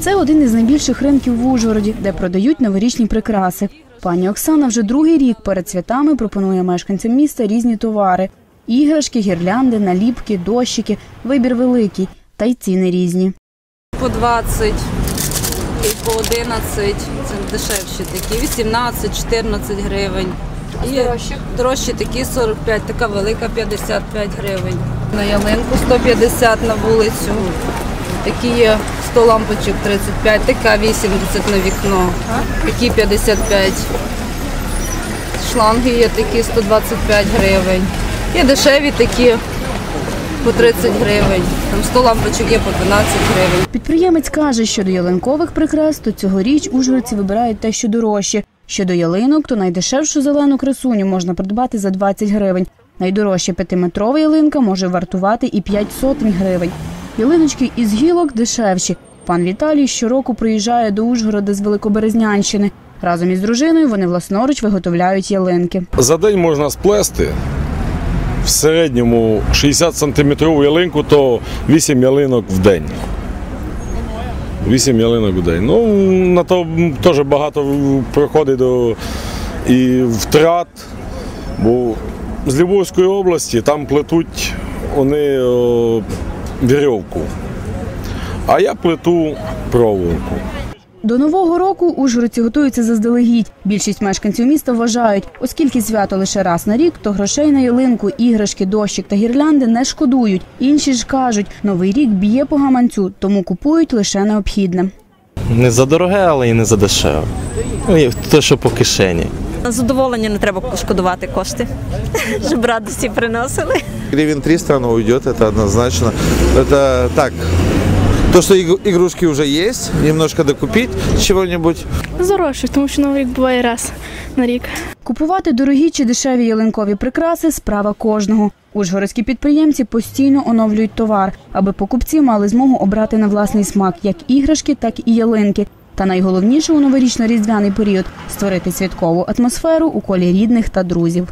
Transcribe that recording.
Це один із найбільших ринків в Ужгороді, де продають новорічні прикраси. Пані Оксана вже другий рік перед святами пропонує мешканцям міста різні товари: іграшки, гірлянди, наліпки, дощики. Вибір великий, та й ціни різні. По 20 і по 11, це дешевші такі, 18, 14 гривень. І дорожчі такі 45, така велика 55 гривень. На ялинку 150 на вулицю. Такі є 100 лампочок 35, така 80 на вікно, такі 55. Шланги є такі 125 гривень. Є дешеві такі по 30 гривень. Там 100 лампочок є по 12 гривень. Підприємець каже, що до ялинкових прикрас, то цьогоріч ужгородці вибирають те, що дорожче. Щодо ялинок, то найдешевшу зелену красуню можна придбати за 20 гривень. Найдорожча п'ятиметрова ялинка може вартувати і 5 сотень гривень. Ялиночки із гілок дешевші. Пан Віталій щороку приїжджає до Ужгорода з Великоберезнянщини. Разом із дружиною вони власноруч виготовляють ялинки. За день можна сплести в середньому 60 сантиметрову ялинку, то 8 ялинок в день. 8 ялинок в день. Ну, на то теж багато проходить до і втрат, бо з Львовської області там плетуть вони вірьовку, а я плету проволоку. До нового року ужгородці готуються заздалегідь. Більшість мешканців міста вважають, оскільки свято лише раз на рік, то грошей на ялинку, іграшки, дощик та гірлянди не шкодують. Інші ж кажуть, новий рік б'є по гаманцю, тому купують лише необхідне. Не за дороге, але і не за дешеве. Ну, те, що по кишені. На задоволення не треба шкодувати кошти, щоб радості приносили. Гривен 300 оно уйдет, это однозначно. Это так, то, что иг- игрушки уже есть, немножко докупить чего-нибудь. Здорожче, тому що новий рік буває раз на рік. Купувати дорогі чи дешеві ялинкові прикраси справа кожного. Ужгородські підприємці постійно оновлюють товар, аби покупці мали змогу обрати на власний смак як іграшки, так і ялинки. Та найголовніше у новорічно-різдвяний період створити святкову атмосферу у колі рідних та друзів.